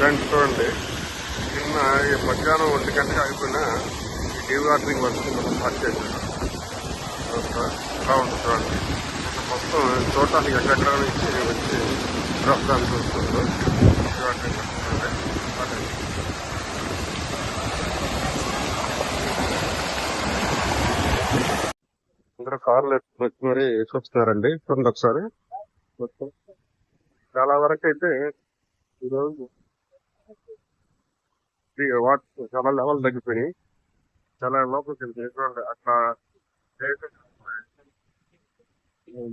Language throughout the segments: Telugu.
ఫ్రెండ్స్ చూడండి. నిన్న ఈ మధ్యాహ్నం ఒంటి గంటకి అయిపోయిన ఈ టీ వాటరింగ్ వర్క్ మనం స్టార్ట్ చేశాను ఎలా ఉంది చూడండి. మొత్తం చూడటానికి ఎక్కడెక్కడ నుంచి వచ్చి ప్రస్తుతానికి వస్తుంది చూడండి అందరూ కార్లు వచ్చి మరి చూస్తున్నారండి. చూడండి ఒకసారి. మొత్తం చాలా వరకు అయితే ఈరోజు వాటర్ చాలా లెవెల్ తగ్గిపోయినాయి. చాలా లోపలికి చూడండి అట్లా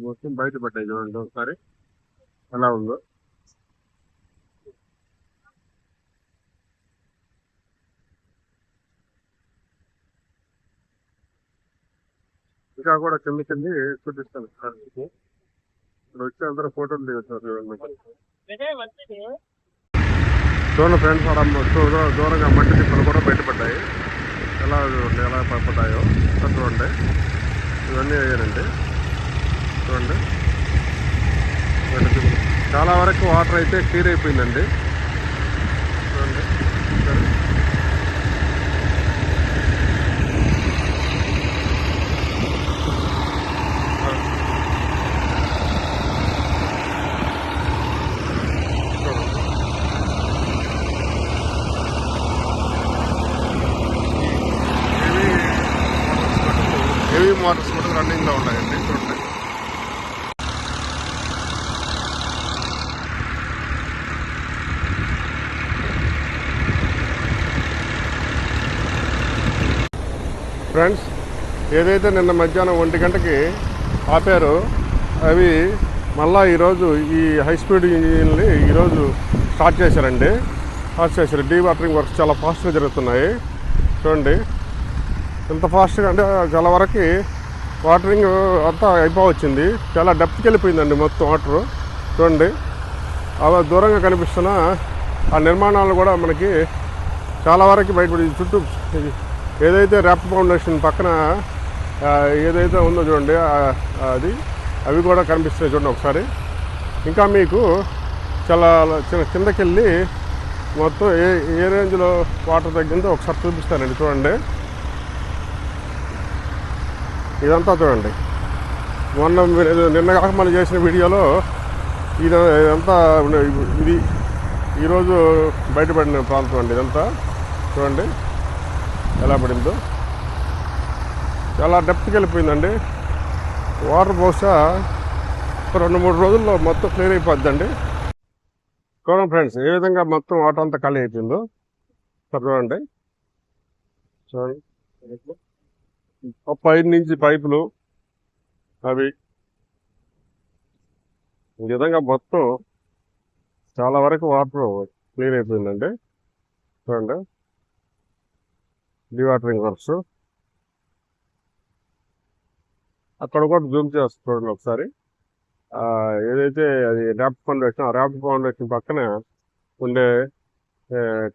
మొత్తం బయట పడ్డాయి చూడండి ఒకసారి. ఎలా ఉందో. ఇంకా కూడా కింద కింది చూపిస్తాను. సార్ మీకు. ఇక్కడ వచ్చి అందరూ ఫోటోలు దిగుతారు చూడండి. చూడండి ఫ్రెండ్స్ అక్కడ దూరంగా మట్టి తిప్పలు కూడా బయటపడ్డాయి. ఎలా చూడండి ఎలా పడ్డాయో. చూడండి. ఇవన్నీ అయ్యానండి చూడండి. చాలా వరకు వాటర్ అయితే క్లియర్ అయిపోయిందండి చూడండి సరే. చూడండి హెవీ మోటార్స్ కూడా రన్నింగ్లో ఉన్నాయండి చూడండి ఫ్రెండ్స్ ఏదైతే నిన్న మధ్యాహ్నం ఒంటి గంటకి ఆపారో అవి మళ్ళా ఈరోజు ఈ హై స్పీడ్ ఇంజిన్ని ఈరోజు స్టార్ట్ చేశారండి. స్టార్ట్ చేశారు. డీ వాటరింగ్ వర్క్స్ చాలా ఫాస్ట్గా జరుగుతున్నాయి. చూడండి. ఎంత ఫాస్ట్గా అంటే చాలా వరకు వాటరింగ్ అంతా అయిపోవచ్చింది. చాలా డెప్త్కి వెళ్ళిపోయిందండి మొత్తం వాటర్. చూడండి. అలా దూరంగా కనిపిస్తున్న ఆ నిర్మాణాలు కూడా మనకి చాలా వరకు బయటపడి చుట్టూ ఇది ఏదైతే ర్యాప్ ఫౌండేషన్ పక్కన ఏదైతే ఉందో చూడండి అది అవి కూడా కనిపిస్తున్నాయి చూడండి ఒకసారి. ఇంకా మీకు చాలా చిన్న కిందకి వెళ్ళి మొత్తం ఏ ఏ రేంజ్లో వాటర్ తగ్గిందో ఒకసారి చూపిస్తానండి చూడండి. ఇదంతా చూడండి. మొన్న నిన్న కాక మనం చేసిన వీడియోలో ఇది ఇదంతా ఇది ఈరోజు బయటపడిన ప్రాంతం అండి ఇదంతా. చూడండి. ఎలా పడిందో. చాలా డెప్త్కి వెళ్ళిపోయిందండి. వాటర్ బహుశా ఒక రెండు మూడు రోజుల్లో మొత్తం క్లియర్ అయిపోద్దండి. చూడండి ఫ్రెండ్స్ ఏ విధంగా మొత్తం వాటర్ అంతా ఖాళీ అయిపోయిందో. చూడండి. చూడండి. పైన నుంచి పైపులు అవి. ఈ విధంగా మొత్తం చాలా వరకు వాటర్ క్లియర్ అయిపోయిందండి. చూడండి. డివాటరింగ్ వర్క్స్ అక్కడ కూడా జూమ్ చేస్తుంది చూడండి ఒకసారి. ఏదైతే అది ర్యాప్ ఫౌండేషన్ ఆ ర్యాప్ ఫౌండేషన్ పక్కన ఉండే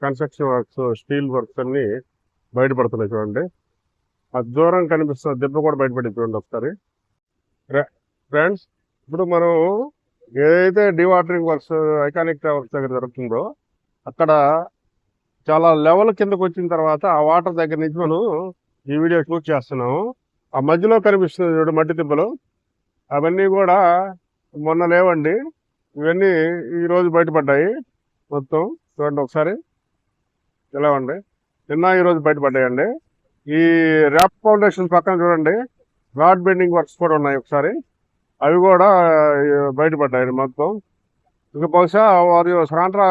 కన్స్ట్రక్షన్ వర్క్స్ స్టీల్ వర్క్స్ అన్నీ బయటపడుతున్నాయి చూడండి. ఆ దూరం కనిపిస్తున్న దెబ్బ కూడా బయటపడింది చూడండి ఒకసారి. ఫ్రెండ్స్ ఇప్పుడు మనం ఏదైతే డివాటరింగ్ వర్క్స్ ఐకానిక్ వర్క్స్ దగ్గర జరుగుతుందో అక్కడ చాలా లెవెల్ కిందకు వచ్చిన తర్వాత ఆ వాటర్ దగ్గర నుంచి మనం ఈ వీడియో షూట్ చేస్తున్నాము. ఆ మధ్యలో కనిపిస్తుంది చూడు మట్టి తిప్పలు అవన్నీ కూడా మొన్న లేవండి. ఇవన్నీ ఈరోజు బయటపడ్డాయి. మొత్తం చూడండి ఒకసారి. ఇలా ఉండి నిన్న ఈరోజు బయటపడ్డాయండి. ఈ ర్యాప్ ఫౌండేషన్ పక్కన చూడండి. రాడ్ బెండింగ్ వర్క్స్ కూడా ఉన్నాయి ఒకసారి. అవి కూడా ఆ, బయటపడ్డాయి మొత్తం. ఇక బహుశా వారి సాయంత్రం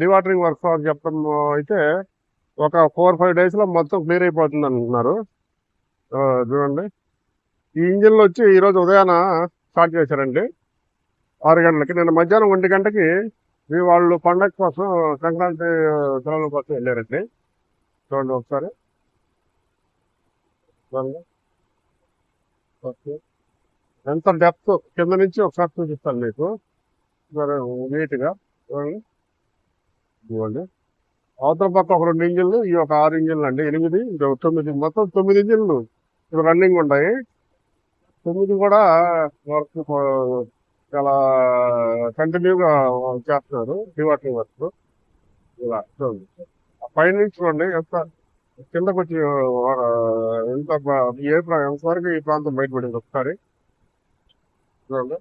డివాటరింగ్ వర్క్స్ వారు చెప్పడం అయితే ఒక ఫోర్ ఫైవ్ డేస్లో మొత్తం క్లియర్ అయిపోతుంది అనుకుంటున్నారు. చూడండి. ఈ ఇంజిన్లు వచ్చి ఈరోజు ఉదయాన స్టార్ట్ చేశారండి. ఆరు గంటలకి నిన్న మధ్యాహ్నం ఒంటి గంటకి మీ వాళ్ళు పండగ కోసం సంక్రాంతి సెలవుల కోసం వెళ్ళారండి. చూడండి ఒకసారి. ఓకే. ఎంత డెప్త్? కింద నుంచి ఒకసారి చూపిస్తాను మీకు. నీట్గా చూడండి ఇవ్వండి. అవతల పక్క ఒక రెండు ఇంజిన్లు ఈ ఒక ఆరు ఇంజిన్లు అండి. ఎనిమిది తొమ్మిది మొత్తం తొమ్మిది ఇంజిన్లు. ఇప్పుడు రన్నింగ్ ఉన్నాయి తొమ్మిది కూడా వర్క్ చాలా కంటిన్యూగా చేస్తున్నారు. Dewatering work. ఇలా చూడండి. పైన చూడండి ఎంత కిందకు వచ్చి ఎంత ఏ ప్రా- ఎంతవరకు ఈ ప్రాంతం బయటపడింది ఒకసారి. చూడండి.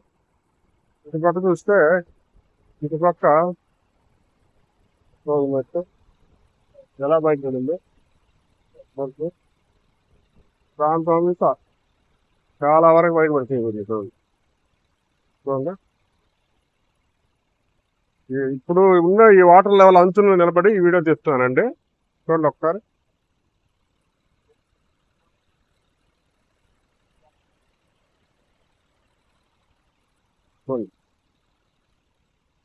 ఇటు పక్క చూస్తే ఇటు పక్క చూడండి మొత్తం ఎలా బయటపడింది. మనకు ప్రాంతం చాలా వరకు బయటపడుతుంది ఇది చూడండి ఇప్పుడు ఉన్న ఈ వాటర్ లెవెల్ అంచులను నిలబడి ఈ వీడియో తీస్తున్నానండి. చూడండి ఒకసారి చూడండి.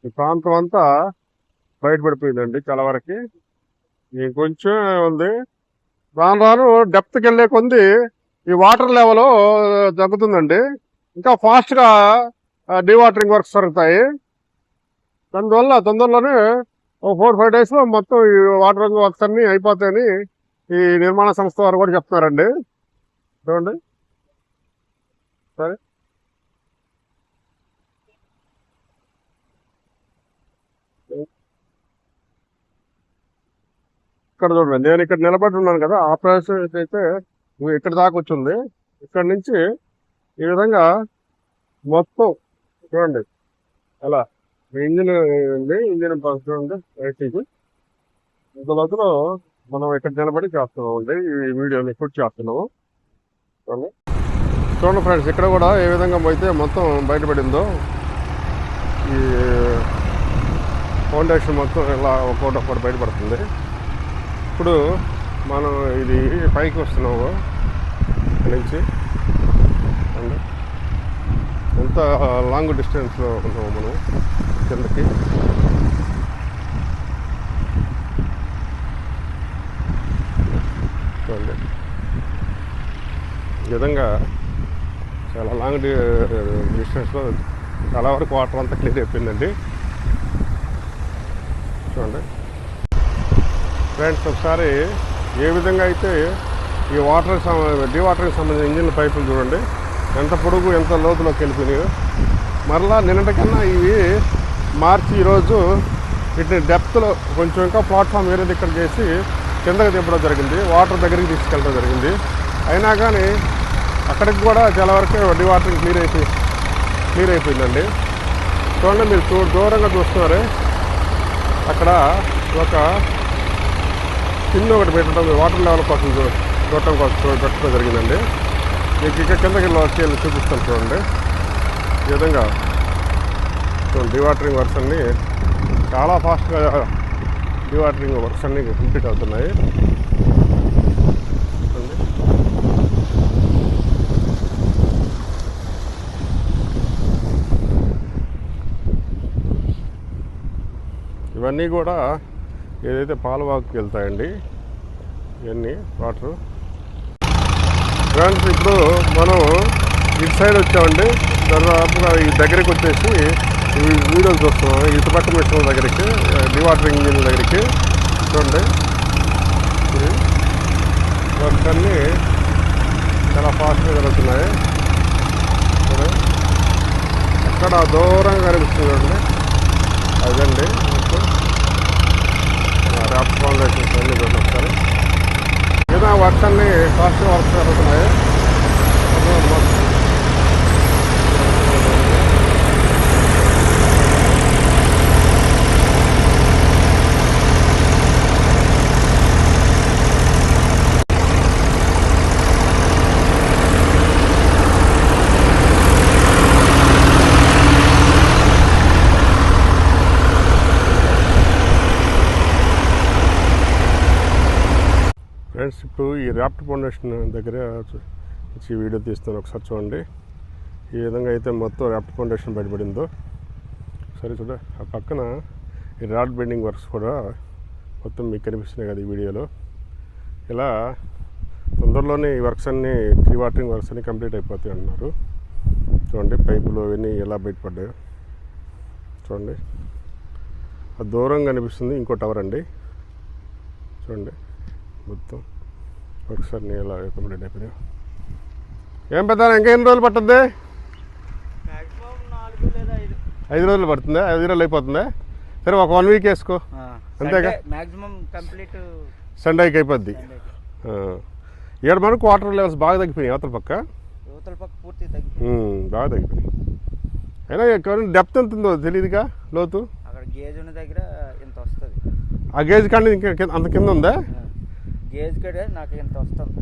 ఈ ప్రాంతం అంతా బయటపడిపోయిందండి చాలా వరకు. ఇంకొంచెం ఉంది. రాను రాను డెప్త్కి వెళ్ళే కొంది ఈ వాటర్ లెవెల్ తగ్గుతుందండి. ఇంకా ఫాస్ట్గా డీవాటరింగ్ వర్క్స్ జరుగుతాయి. దానివల్ల తొందరలోనే ఓ ఫోర్ ఫైవ్ డేస్లో మొత్తం ఈ వాటర్ వర్క్స్ అన్నీ అయిపోతాయని ఈ నిర్మాణ సంస్థ వారు కూడా చెప్తున్నారండి. చూడండి. సరే. ఇక్కడ చూడండి నేను ఇక్కడ నిలబడి ఉన్నాను కదా ఆ ప్రదేశం అయితే ఇక్కడ దాకా వచ్చింది ఇక్కడ నుంచి ఈ విధంగా మొత్తం చూడండి. అలా ఇంజిన్ ఉంది ఇంజిన్ పక్కన చూడండి బయటికి ఇంత లోపల మనం ఇక్కడ నిలబడి చేస్తున్నాం అండి ఈ వీడియోని షూట్ చేస్తున్నాము. చూడండి. చూడండి ఫ్రెండ్స్ ఇక్కడ కూడా ఏ విధంగా అయితే మొత్తం బయటపడిందో ఈ ఫౌండేషన్ మొత్తం ఇలా ఒక్కొక్కటి ఒక్కటి బయటపడుతుంది. ఇప్పుడు మనం ఇది పైకి వస్తున్నాము నుంచి. అండ్. ఎంత లాంగ్ డిస్టెన్స్లో ఉన్నాము మనం కిందకి? చూడండి. ఈ విధంగా చాలా లాంగ్ డిస్టెన్స్లో చాలా వరకు వాటర్ అంతా క్లియర్ అయిపోయిందండి. చూడండి. ఫ్రెండ్స్ ఒకసారి ఏ విధంగా అయితే ఈ వాటర్ డివాటర్కి సంబంధించిన ఇంజిన్ పైపులు చూడండి. ఎంత పొడుగు ఎంత లోతులోకి వెళ్ళిపోయినాయో. మరలా నిన్నటికన్నా ఇవి మార్చి ఈరోజు వీటిని డెప్త్లో కొంచెం ఇంకా ప్లాట్ఫామ్ వేరే దగ్గర చేసి కిందకి దింపడం జరిగింది. వాటర్ దగ్గరికి తీసుకెళ్ళడం జరిగింది. అయినా కానీ అక్కడికి కూడా చాలా వరకు డివాటరింగ్ క్లియర్ అయిపోయి క్లియర్ అయిపోయిందండి. చూడండి మీరు చూ దూరంగా చూస్తున్నారే. అక్కడ ఒక కింద ఒకటి పెట్టడం వాటర్ లెవెల్ కోసం చూడటం కోసం పెట్టడం జరిగిందండి. మీకు ఇక్కడ కిందకి వచ్చి వెళ్ళి చూపిస్తాను చూడండి. ఈ విధంగా చూడండి డివాటరింగ్ వర్క్స్ అన్నీ చాలా ఫాస్ట్గా డివాటరింగ్ వర్క్స్ అన్నీ కంప్లీట్ అవుతున్నాయి. ఇవన్నీ కూడా ఏదైతే పాలవాకుకి వెళ్తాయండి ఇవన్నీ వాటర్. ఫ్రెండ్స్ ఇప్పుడు మనం ఇటు సైడ్ వచ్చామండి. దాదాపుగా ఈ దగ్గరికి వచ్చేసి వీడియోలు చూస్తున్నాం. ఇటు పక్క మిషన్ దగ్గరికి డివాటరింగ్ ఇంజిన్ దగ్గరికి. చూడండి. ఇది అన్నీ చాలా ఫాస్ట్గా జరుగుతున్నాయి. అక్కడ దూరంగా కనిపిస్తుంది అండి అదండి. మొత్తం ఫౌండేషన్ ఫౌండేషన్స్ ఒకసారి ఏదో వర్షాన్ని ఫాస్ట్ వర్క్స్ జరుగుతున్నాయి అదో మొత్తం ఫ్రెండ్స్ ఇప్పుడు ఈ ర్యాప్ట్ ఫౌండేషన్ దగ్గర చూ- నుంచి వీడియో తీస్తాను ఒకసారి చూడండి. ఈ విధంగా అయితే మొత్తం ర్యాప్ట్ ఫౌండేషన్ బయటపడిందో. సరే చూడ. ఆ పక్కన ఈ రాడ్ బెండింగ్ వర్క్స్ కూడా మొత్తం మీకు కనిపిస్తున్నాయి కదా ఈ వీడియోలో. ఇలా తొందరలోనే ఈ వర్క్స్ అన్నీ ట్రీ వాటరింగ్ వర్క్స్ అన్నీ కంప్లీట్ అయిపోతాయి అన్నారు చూడండి పైపులు అవన్నీ ఎలా బయటపడ్డాయో. చూడండి. దూరంగా దూరం కనిపిస్తుంది ఇంకో టవర్ అండి. చూడండి మొత్తం. వర్క్స్ అన్నీ ఇలా కంప్లీట్ అయిపోయినాయి ఏం పెద్ద ఇంకా ఎన్ని రోజులు పట్టుద్ది? ఐదు. రోజులు పడుతుందా? ఐదు రోజులు అయిపోతుందా? సరే ఒక వన్ వీక్ వేసుకో. అంతేగా? మాక్సిమం కంప్లీట్ సండేకి అయిపోద్ది. ఏడు మనకు వాటర్ లెవెల్స్ బాగా తగ్గిపోయినాయి అవతల పక్క? బాగా తగ్గిపోయినాయి. అయినా డెప్త్ ఎంత ఉందో తెలియదుగా లోతు? అక్కడ గేజ్ ఉన్న దగ్గర ఇంత వస్తుంది. ఆ గేజ్ కానీ ఇంకా అంత కింద ఉందా? గేజ్ కడే నాకు ఇంత వస్తుంది.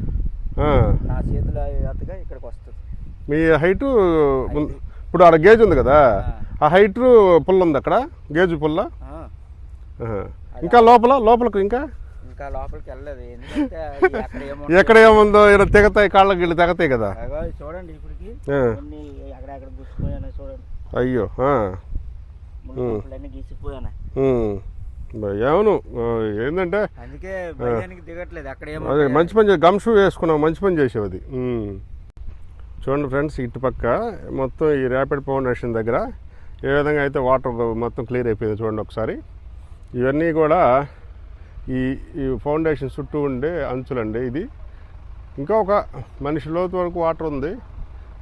నా చేతుల ఎత్తగా ఇక్కడికి వస్తుంది. మీ హైటు ఇప్పుడు ఆడ గేజ్ ఉంది కదా ఆ. హైట్ పుల్ల ఉంది అక్కడ గేజ్ పుల్ల. ఇంకా లోపల లోపలకు ఇంకా? ఇంకా లోపలికి వెళ్ళలేదు. ఎందుకంటే ఎక్కడ ఏముందో. ఇక్కడ తెగతాయి కాళ్ళకి వీళ్ళు తెగతాయి కదా. చూడండి ఇప్పటికి. అక్కడక్కడ చూడండి. అయ్యో గీసిపోయాను. అవును ఏంటంటే అందుకే భయానికి దిగట్లేదు అక్కడ ఏమో అదే మంచి పని గమ్ షూ వేసుకున్నాం మంచి పని చేసావు అది. చూడండి ఫ్రెండ్స్ ఇటుపక్క మొత్తం ఈ ర్యాపిడ్ ఫౌండేషన్ దగ్గర ఏ విధంగా అయితే వాటర్ మొత్తం క్లియర్ అయిపోయింది చూడండి ఒకసారి. ఇవన్నీ కూడా ఈ ఈ ఫౌండేషన్ చుట్టూ ఉండే అంచులండి ఇది. ఇంకా ఒక మనిషి లోతు వరకు వాటర్ ఉంది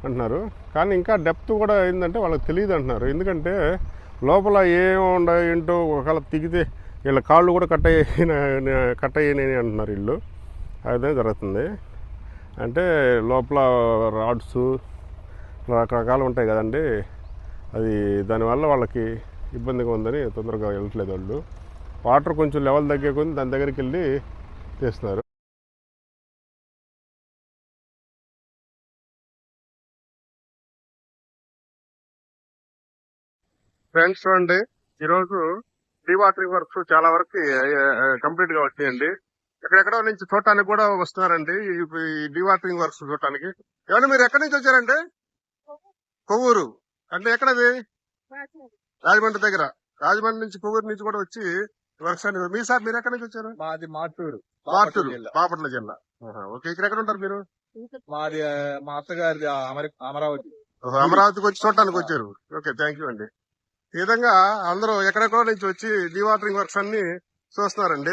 అంటున్నారు. కానీ ఇంకా డెప్త్ కూడా ఏంటంటే వాళ్ళకి తెలియదు అంటున్నారు. ఎందుకంటే లోపల ఏం ఉండ ఏంటో ఒకవేళ దిగితే వీళ్ళ కాళ్ళు కూడా కట్ అయిన కట్ అయ్యాయి అంటున్నారు వీళ్ళు. విధంగా జరుగుతుంది. అంటే లోపల రాడ్స్ రకరకాలు ఉంటాయి కదండి. అది దానివల్ల వాళ్ళకి ఇబ్బందిగా ఉందని తొందరగా వెళ్ళట్లేదు వాళ్ళు. వాటర్ కొంచెం లెవెల్ తగ్గే దాని దగ్గరికి వెళ్ళి తీస్తున్నారు. ఫ్రెండ్స్ చూడండి ఈరోజు వాటరింగ్ వర్క్స్ చాలా వరకు కంప్లీట్గా వచ్చాయండి. ఎక్కడెక్కడో నుంచి చూడటానికి కూడా వస్తున్నారండి ఈ వాటరింగ్ వర్క్స్ చూడటానికి. ఏమన్నా మీరు ఎక్కడి నుంచి వచ్చారండి? కొవ్వూరు. అంటే ఎక్కడది? రాజమండ్రి దగ్గర. రాజమండ్రి నుంచి కొవ్వూరు నుంచి కూడా వచ్చి వర్క్స్ అని మీ సార్ మీరు ఎక్కడి నుంచి వచ్చారు? మాది మాటూరు. జిల్లా. బాపట్ల జిల్లా. ఓకే. ఇక్కడ ఎక్కడ ఉంటారు మీరు? మాది మా అమరి- అమరావతి. అమరావతికి వచ్చి చూడటానికి వచ్చారు. ఓకే థ్యాంక్ యూ అండి. ఈ విధంగా అందరూ ఎక్కడెక్కడో నుంచి వచ్చి డీవాటరింగ్ వర్క్స్ అన్ని చూస్తున్నారండి.